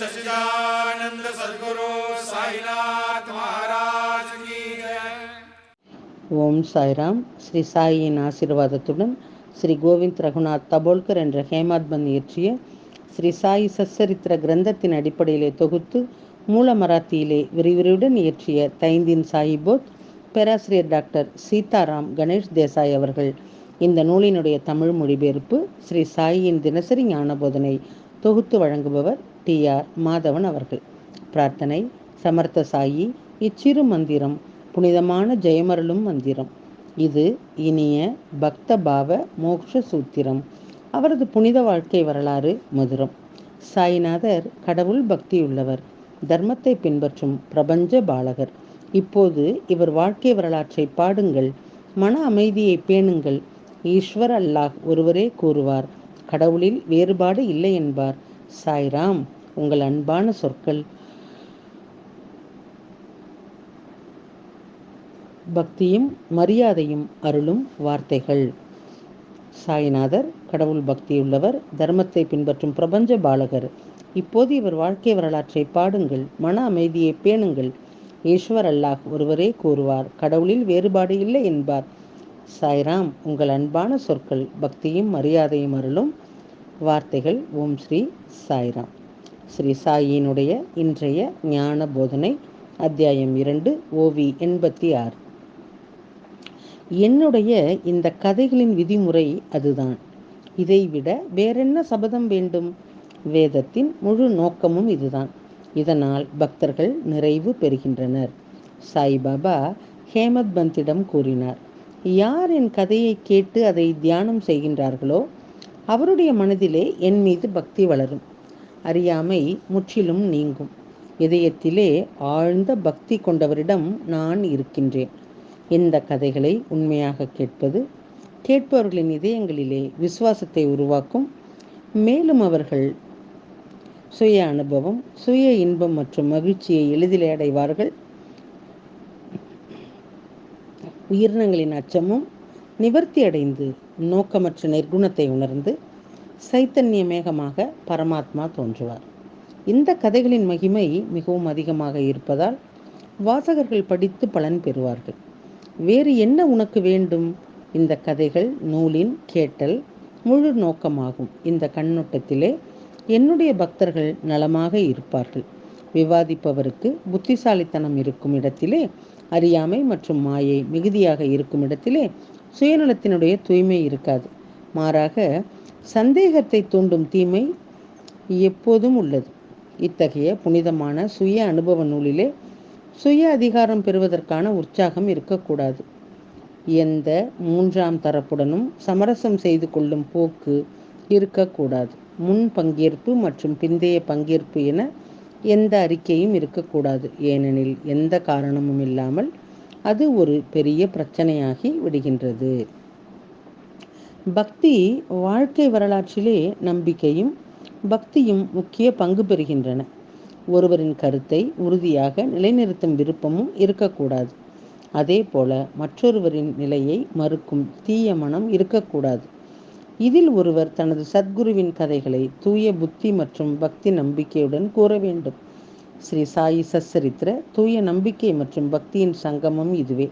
सच्चिदानंद सदगुरु साईनाथ महाराज की जय ஓம் சாய்ராம் ஸ்ரீ சாயியின் ஆசீர்வாதத்துடன் ஸ்ரீ கோவிந்த் ரகுநாத் தபோல்கர் என்ற ஹேமாத்மன் இயற்றிய ஸ்ரீ சாயி சச்சரித்திர கிரந்தத்தின் அடிப்படையிலே தொகுத்து மூல மராத்தியிலே விரிவுரையுடன் இயற்றிய தைந்தின் சாயிபோத் பேராசிரியர் டாக்டர் சீதாராம் கணேஷ் தேசாய் அவர்கள் இந்த நூலினுடைய தமிழ் மொழிபெயர்ப்பு ஸ்ரீ சாயியின் தினசரி ஞானபோதனை தொகுத்து வழங்குபவர் டி ஆர் மாதவன் அவர்கள். பிரார்த்தனை சமர்த்த சாயி இச்சிறு மந்திரம் புனிதமான ஜெயமருளும் மந்திரம். இது இனிய பக்த பாவ மோக்ஷ சூத்திரம். அவரது புனித வாழ்க்கை வரலாறு மதுரம். சாய்நாதர் கடவுள் பக்தியுள்ளவர். தர்மத்தை பின்பற்றும் பிரபஞ்ச பாலகர். இப்போது இவர் வாழ்க்கை வரலாற்றை பாடுங்கள். மன அமைதியை பேணுங்கள். ஈஸ்வர் அல்லாஹ் ஒருவரே கூறுவார். கடவுளில் வேறுபாடு இல்லை என்பார். சாய்ராம் உங்கள் அன்பான சொற்கள். பக்தியும் மரியாதையும் அருளும் வார்த்தைகள். சாய்நாதர் கடவுள் பக்தியுள்ளவர் தர்மத்தை பின்பற்றும் பிரபஞ்ச பாலகர். இப்போது இவர் வாழ்க்கை வரலாற்றை பாடுங்கள் மன அமைதியை பேணுங்கள். ஈஸ்வர் அல்லாஹ் ஒருவரே கூறுவார் கடவுளில் வேறுபாடு இல்லை என்பார். சாய்ராம் உங்கள் அன்பான சொற்கள் பக்தியும் மரியாதையும் அருளும் வார்த்தைகள் ஓம் ஸ்ரீ சாய்ராம். ஸ்ரீ சாயினுடைய இன்றைய ஞான போதனை அத்தியாயம் இரண்டு ஓவி எண்பத்தி ஆறு. என்னுடைய இந்த கதைகளின் விதிமுறை அதுதான். இதைவிட வேறென்ன சபதம் வேண்டும்? வேதத்தின் முழு நோக்கமும் இதுதான். இதனால் பக்தர்கள் நிறைவு பெறுகின்றனர். சாய்பாபா ஹேமத் பந்திடம் கூறினார் யார் என் கதையை கேட்டு அதை தியானம் செய்கின்றார்களோ அவருடைய மனதிலே என் மீது பக்தி வளரும். அறியாமை முற்றிலும் நீங்கும். இதயத்திலே ஆழ்ந்த பக்தி கொண்டவரிடம் நான் இருக்கின்றேன். இந்த கதைகளை உண்மையாக கேட்பது கேட்பவர்களின் இதயங்களிலே விசுவாசத்தை உருவாக்கும் மேலும் அவர்கள் சுய அனுபவம் சுய இன்பம் மற்றும் மகிழ்ச்சியை எளிதில் அடைவார்கள். உயிரினங்களின் அச்சமும் நிவர்த்தி அடைந்து நோக்கமற்ற நிர்குணத்தை உணர்ந்து சைத்தன்ய மேகமாக பரமாத்மா தோன்றுவார். இந்த கதைகளின் மகிமை மிகவும் அதிகமாக இருப்பதால் வாசகர்கள் படித்து பலன் பெறுவார்கள். வேறு என்ன உனக்கு வேண்டும்? இந்த கதைகள் நூலின் கேட்டல் முழு நோக்கமாகும். இந்த கண்ணோட்டத்திலே என்னுடைய பக்தர்கள் நலமாக இருப்பார்கள். விவாதிப்பவருக்கு புத்திசாலித்தனம் இருக்கும் இடத்திலே அறியாமை மற்றும் மாயை மிகுதியாக இருக்கும் இடத்திலே சுயநலத்தினுடைய தூய்மை இருக்காது. மாறாக சந்தேகத்தை தூண்டும் தீமை எப்போதும் உள்ளது. இத்தகைய புனிதமான சுய அனுபவ நூலிலே சுய அதிகாரம் பெறுவதற்கான உற்சாகம் இருக்கக்கூடாது. எந்த மூன்றாம் தரப்புடனும் சமரசம் செய்து கொள்ளும் போக்கு இருக்கக்கூடாது. முன் பங்கேற்பு மற்றும் பிந்தைய பங்கேற்பு என எந்த அறிக்கையும் இருக்கக்கூடாது. ஏனெனில் எந்த காரணமும் இல்லாமல் அது ஒரு பெரிய பிரச்சனையாகி விடுகின்றது. பக்தி வாழ்க்கை வரலாற்றிலே நம்பிக்கையும் பக்தியும் முக்கிய பங்கு பெறுகின்றன. ஒருவரின் கருத்தை உறுதியாக நிலைநிறுத்தும் விருப்பமும் இருக்கக்கூடாது. அதே போல மற்றொருவரின் நிலையை மறுக்கும் தீய மனம் இருக்கக்கூடாது. இதில் ஒருவர் தனது சத்குருவின் கதைகளை தூய புத்தி மற்றும் பக்தி நம்பிக்கையுடன் கூற வேண்டும். ஸ்ரீ சாயி சச்சரித்திர தூய நம்பிக்கை மற்றும் பக்தியின் சங்கமம் இதுவே.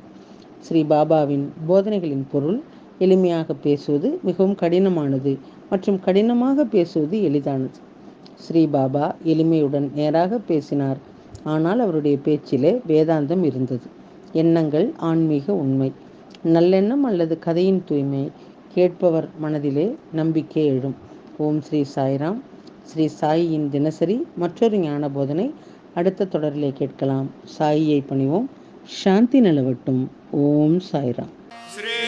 ஸ்ரீ பாபாவின் போதனைகளின் பொருள் எளிமையாக பேசுவது மிகவும் கடினமானது மற்றும் கடினமாக பேசுவது எளிதானது. ஸ்ரீ பாபா எளிமையுடன் நேராக பேசினார். ஆனால் அவருடைய பேச்சிலே வேதாந்தம் இருந்தது. எண்ணங்கள் ஆன்மீக உண்மை. நல்லெண்ணம் அல்லது கதையின் தூய்மை கேட்பவர் மனதிலே நம்பிக்கை எழும். ஓம் ஸ்ரீ சாய்ராம். ஸ்ரீ சாயியின் தினசரி மற்றொரு ஞான போதனை அடுத்த தொடரிலே கேட்கலாம். சாயியை பணிவோம். சாந்தி நிலவட்டும். ஓம் சாய்ராம். ஸ்ரீ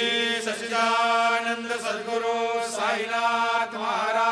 சச்சிதானந்த சத்குரு சாய்நாத் மகாராஜ்.